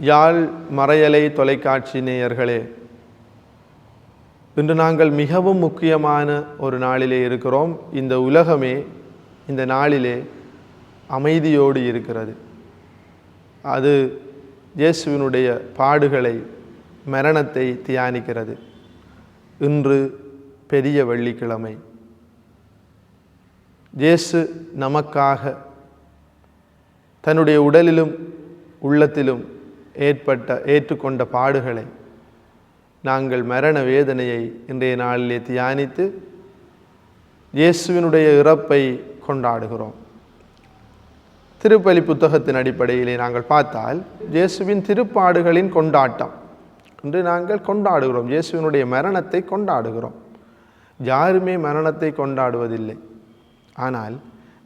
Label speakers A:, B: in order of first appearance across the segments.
A: யாழ் மறையலை தொலைக்காட்சி நேயர்களே இன்று நாங்கள் மிகவும் முக்கியமான ஒரு நாளிலே இருக்கிறோம். இந்த உலகமே இந்த நாளிலே அமைதியோடு இருக்கிறது. அது இயேசுவினுடைய பாடுகளை மரணத்தை தியானிக்கிறது. இன்று பெரிய வெள்ளிக்கிழமை. இயேசு நமக்காக தன்னுடைய உடலிலும் உள்ளத்திலும் ஏற்பட்ட ஏற்றுக்கொண்ட பாடுகளை நாங்கள் மரண வேதனையை இன்றைய நாளிலே தியானித்து இயேசுவினுடைய இறப்பை கொண்டாடுகிறோம். திருப்பலி புத்தகத்தின் அடிப்படையிலே நாங்கள் பார்த்தால் இயேசுவின் திருப்பாடுகளின் கொண்டாட்டம் என்று நாங்கள் கொண்டாடுகிறோம். இயேசுவினுடைய மரணத்தை கொண்டாடுகிறோம். யாருமே மரணத்தை கொண்டாடுவதில்லை. ஆனால்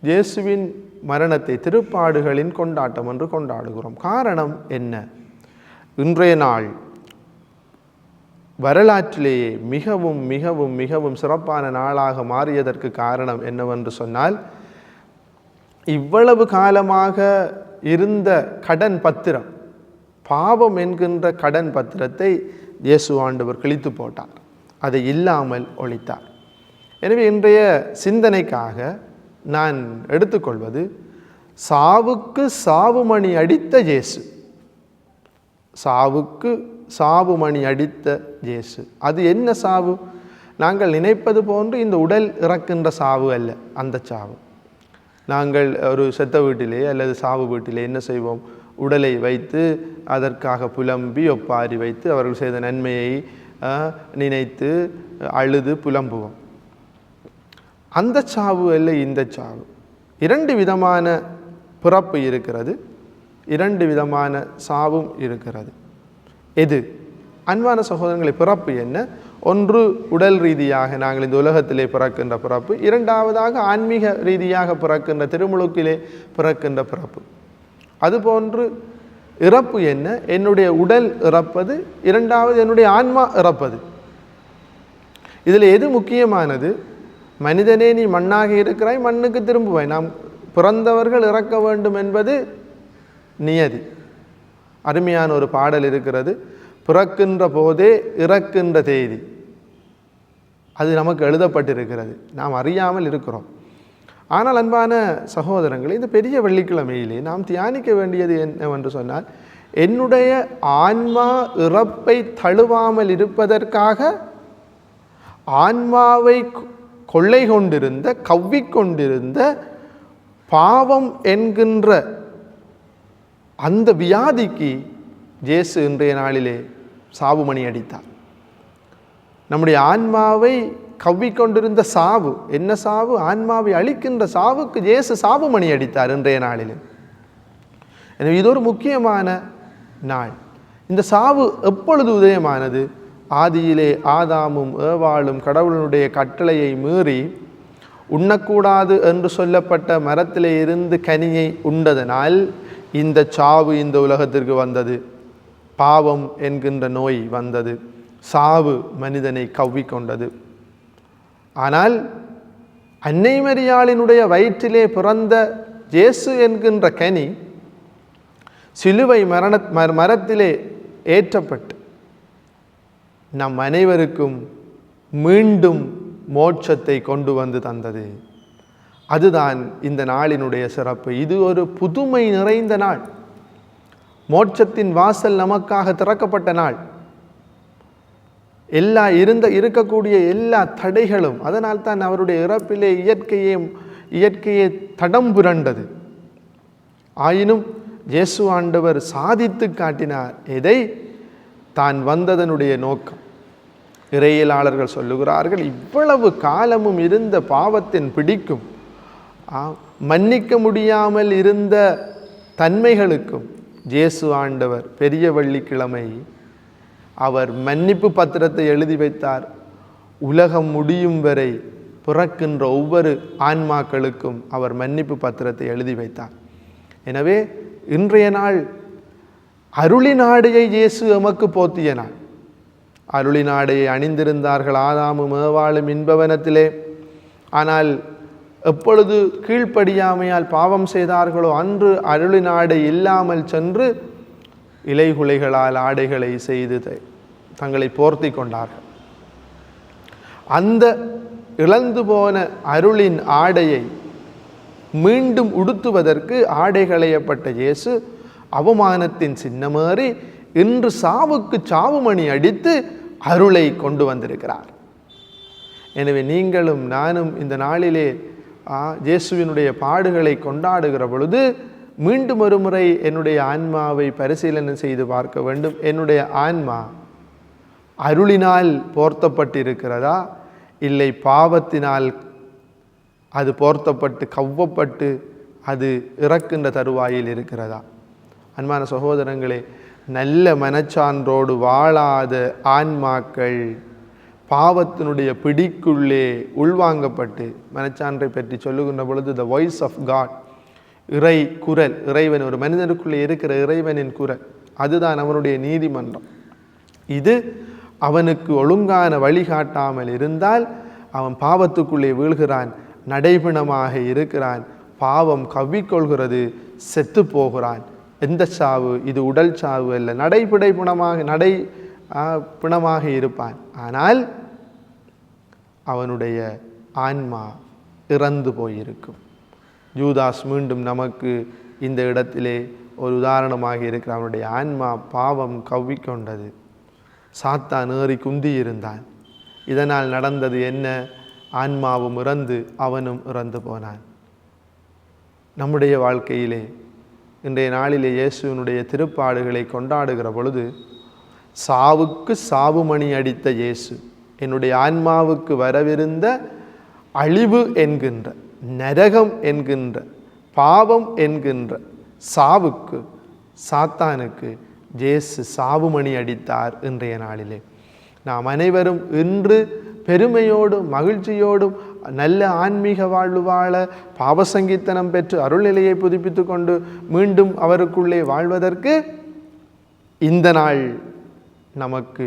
A: இயேசுவின் மரணத்தை திருப்பாடுகளின் கொண்டாட்டம் என்று கொண்டாடுகிறோம். காரணம் என்ன? இன்றைய நாள் வரலாற்றிலேயே மிகவும் மிகவும் மிகவும் சிறப்பான நாளாக மாறியதற்கு காரணம் என்னவென்று சொன்னால் இவ்வளவு காலமாக இருந்த கடன் பத்திரம் பாவம் என்கின்ற கடன் பத்திரத்தை இயேசு ஆண்டவர் கிழித்து போட்டார். அதை இல்லாமல் ஒழித்தார். எனவே இன்றைய சிந்தனைக்காக நான் எடுத்துக்கொள்வது சாவுக்கு சாவுமணி அடித்த இயேசு சாவுக்கு சாவு மணி அடித்த ஜேசு. அது என்ன சாவு? நாங்கள் நினைப்பது போன்று இந்த உடல் இறக்கின்ற சாவு அல்ல அந்த சாவு. நாங்கள் ஒரு செத்த வீட்டிலே அல்லது சாவு வீட்டிலே என்ன செய்வோம்? உடலை வைத்து அதற்காக புலம்பி ஒப்பாரி வைத்து அவர்கள் செய்த நன்மையை நினைத்து அழுது புலம்புவோம். அந்த சாவு அல்ல இந்த சாவு. இரண்டு விதமான பிறப்பு இருக்கிறது. இரண்டு விதமான சாவும் இருக்கிறது. எது? அன்பான சகோதரங்களை பிறப்பு என்ன? ஒன்று உடல் ரீதியாக நாங்கள் இந்த உலகத்திலே பிறக்கின்ற பிறப்பு. இரண்டாவதாக ஆன்மீக ரீதியாக பிறக்கின்ற திருமுழுக்கிலே பிறக்கின்ற பிறப்பு. அதுபோன்று இறப்பு என்ன? என்னுடைய உடல் இறப்பது. இரண்டாவது என்னுடைய ஆன்மா இறப்பது. இதில் எது முக்கியமானது? மனிதனே நீ மண்ணாக இருக்கிறாய் மண்ணுக்கு திரும்புவாய். நாம் பிறந்தவர்கள் இறக்க வேண்டும் என்பது நியதி. அருமையான ஒரு பாடல் இருக்கிறது. பிறக்கின்ற போதே இறக்கின்ற தேதி. அது நமக்கு எழுதப்பட்டிருக்கிறது. நாம் அறியாமல் இருக்கிறோம். ஆனால் அன்பான சகோதரங்களே இந்த பெரிய வெள்ளிக்கிழமையிலே நாம் தியானிக்க வேண்டியது என்னவென்று சொன்னால் என்னுடைய ஆன்மா இறப்பை தழுவாமல் இருப்பதற்காக ஆன்மாவை கொள்ளை கொண்டிருந்த கவ்விக்கொண்டிருந்த பாவம் என்கின்ற அந்த வியாதிக்கு ஜேசு இன்றைய நாளிலே சாவுமணி அடித்தார். நம்முடைய ஆன்மாவை கவ்விக்கொண்டிருந்த சாவு என்ன சாவு? ஆன்மாவை அழிக்கின்ற சாவுக்கு ஜேசு சாவுமணி அடித்தார் இன்றைய நாளிலே. எனவே இது ஒரு முக்கியமான நாள். இந்த சாவு எப்பொழுது உதயமானது? ஆதியிலே ஆதாமும் ஏவாளும் கடவுளுடைய கட்டளையை மீறி உண்ணக்கூடாது என்று சொல்லப்பட்ட மரத்திலே இருந்து கனியை உண்டதனால் இந்த சாவு இந்த உலகத்திற்கு வந்தது. பாவம் என்கின்ற நோய் வந்தது. சாவு மனிதனை கவ்விக்கொண்டது. ஆனால் அன்னை மரியாளினுடைய வயிற்றிலே பிறந்த ஜேசு என்கின்ற கனி சிலுவை மரண மர- மரத்திலே ஏற்றப்பட்டு நம் அனைவருக்கும் மீண்டும் மோட்சத்தை கொண்டு வந்து தந்தது. அதுதான் இந்த நாளினுடைய சிறப்பு. இது ஒரு புதுமை நிறைந்த நாள். மோட்சத்தின் வாசல் நமக்காக திறக்கப்பட்ட நாள். எல்லா இருந்த இருக்கக்கூடிய எல்லா தடைகளும் அதனால் தான் அவருடைய இறப்பிலே இயற்கையே இயற்கையே தடம் புரண்டது. ஆயினும் இயேசு ஆண்டவர் சாதித்து காட்டினார். எதை? தான் வந்ததனுடைய நோக்கம். இறையியலாளர்கள் சொல்லுகிறார்கள் இவ்வளவு காலமும் இருந்த பாவத்தின் பிடிக்கும். மன்னிக்க முடியாமல் இருந்த தன்மைகளுக்கும். ஜேசு ஆண்டவர் பெரிய வெள்ளிக்கிழமை அவர் மன்னிப்பு பத்திரத்தை எழுதி வைத்தார். உலகம் முடியும் வரை பிறக்கின்ற ஒவ்வொரு ஆன்மாக்களுக்கும் அவர் மன்னிப்பு பத்திரத்தை எழுதி வைத்தார். எனவே இன்றைய நாள் அருளினாடையை இயேசு எமக்கு போத்திய நாள். அருளினாடையை அணிந்திருந்தார்கள் ஆதாமும் ஏவாளும் இன்பவனத்திலே. ஆனால் எப்பொழுது கீழ்ப்படியாமையால் பாவம் செய்தார்களோ அன்று அருளினாடை இல்லாமல் சென்று இலைகுலைகளால் ஆடைகளை செய்து த- தங்களை போர்த்தி கொண்டார்கள். அந்த இழந்து போன அருளின் ஆடையை மீண்டும் உடுத்துவதற்கு ஆடைகளையப்பட்ட இயேசு அவமானத்தின் சின்னமேறி இன்று சாவுக்கு சாவுமணி அடித்து அருளை கொண்டு வந்திருக்கிறார். எனவே நீங்களும் நானும் இந்த நாளிலே இயேசுவினுடைய பாடுகளை கொண்டாடுகிற பொழுது மீண்டும் ஒரு முறை என்னுடைய ஆன்மாவை பரிசீலனை செய்து பார்க்க வேண்டும். என்னுடைய ஆன்மா அருளினால் போர்த்தப்பட்டிருக்கிறதா? இல்லை பாவத்தினால் அது போர்த்தப்பட்டு கவ்வப்பட்டு அது இறக்கின்ற தருவாயில் இருக்கிறதா? அன்பான சகோதரங்களே நல்ல மனச்சான்றோடு வாழாத ஆன்மாக்கள் பாவத்தினுடைய பிடிக்குள்ளே உள்வாங்கப்பட்டு மனச்சான்றை பற்றி சொல்லுகின்ற பொழுது த வாய்ஸ் ஆஃப் காட் இறை குரல் இறைவன் ஒரு மனிதனுக்குள்ளே இருக்கிற இறைவனின் குரல். அதுதான் அவனுடைய நீதிமன்றம். இது அவனுக்கு ஒழுங்கான வழிகாட்டாமல் இருந்தால் அவன் பாவத்துக்குள்ளே வீழ்கிறான் நடைபிணமாக இருக்கிறான் பாவம் கவ்விக்கொள்கிறது செத்து போகிறான். எந்த சாவு? இது உடல் சாவு அல்ல. நடைபிடை பிணமாக நடை பிணமாக இருப்பான். ஆனால் அவனுடைய ஆன்மா இறந்து போயிருக்கும். ஜூதாஸ் மீண்டும் நமக்கு இந்த இடத்திலே ஒரு உதாரணமாக இருக்கிற அவனுடைய ஆன்மா பாவம் கவ்விக்கொண்டது. சாத்தான் ஏறி குந்தி இருந்தான் இதனால் நடந்தது என்ன? ஆன்மாவும் இறந்து அவனும் இறந்து போனான். நம்முடைய வாழ்க்கையிலே இன்றைய நாளிலே இயேசுவினுடைய திருப்பாடுகளை கொண்டாடுகிற பொழுது சாவுக்கு சாவுமணி அடித்த இயேசு என்னுடைய ஆன்மாவுக்கு வரவிருந்த அழிவு என்கின்ற நரகம் என்கின்ற பாவம் என்கின்ற சாவுக்கு சாத்தானுக்கு ஜேசு சாவுமணி அடித்தார் இன்றைய நாளிலே. நாம் அனைவரும் இன்று பெருமையோடும் மகிழ்ச்சியோடும் நல்ல ஆன்மீக வாழ்வு வாழ பாவசங்கீத்தனம் பெற்று அருள்நிலையை புதுப்பித்து கொண்டு மீண்டும் அவருக்குள்ளே வாழ்வதற்கு இந்த நாள் நமக்கு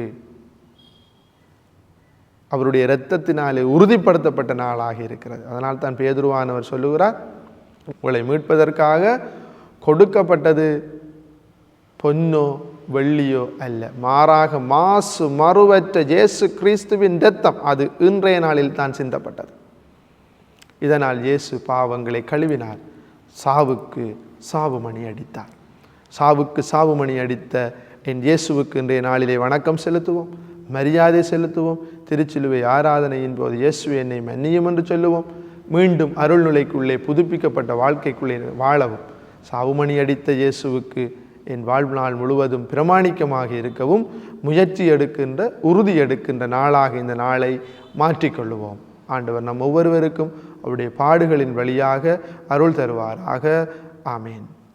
A: அவருடைய இரத்தத்தினாலே உறுதிப்படுத்தப்பட்ட நாளாக இருக்கிறது. அதனால் தான் பேதுருவானவர் சொல்லுகிறார் உங்களை மீட்பதற்காக கொடுக்கப்பட்டது பொன்னோ வெள்ளியோ அல்ல. மாறாக மாசு மறுவற்ற இயேசு கிறிஸ்துவின் ரத்தம் அது இன்றைய நாளில் தான் சிந்தப்பட்டது. இதனால் இயேசு பாவங்களை கழுவினார். சாவுக்கு சாவுமணி அடித்தார். சாவுக்கு சாவுமணி அடித்த என் இயேசுவுக்கு இன்றைய நாளிலே வணக்கம் செலுத்துவோம். மரியாதை செலுத்துவோம். திருச்சிலுவை ஆராதனையின் போது இயேசு என்னை மன்னியும் என்று சொல்லுவோம். மீண்டும் அருள்நிலைக்குள்ளே புதுப்பிக்கப்பட்ட வாழ்க்கைக்குள்ளே வாழவும். சாவுமணி அடித்த இயேசுவுக்கு என் வாழ்நாள் முழுவதும் பிரமாணிக்கமாக இருக்கவும் முயற்சி எடுக்கின்ற உறுதி எடுக்கின்ற நாளாக இந்த நாளை மாற்றிக்கொள்ளுவோம். ஆண்டவர் நம் ஒவ்வொருவருக்கும் அவருடைய பாடுகளின் வழியாக அருள் தருவாராக. ஆமேன்.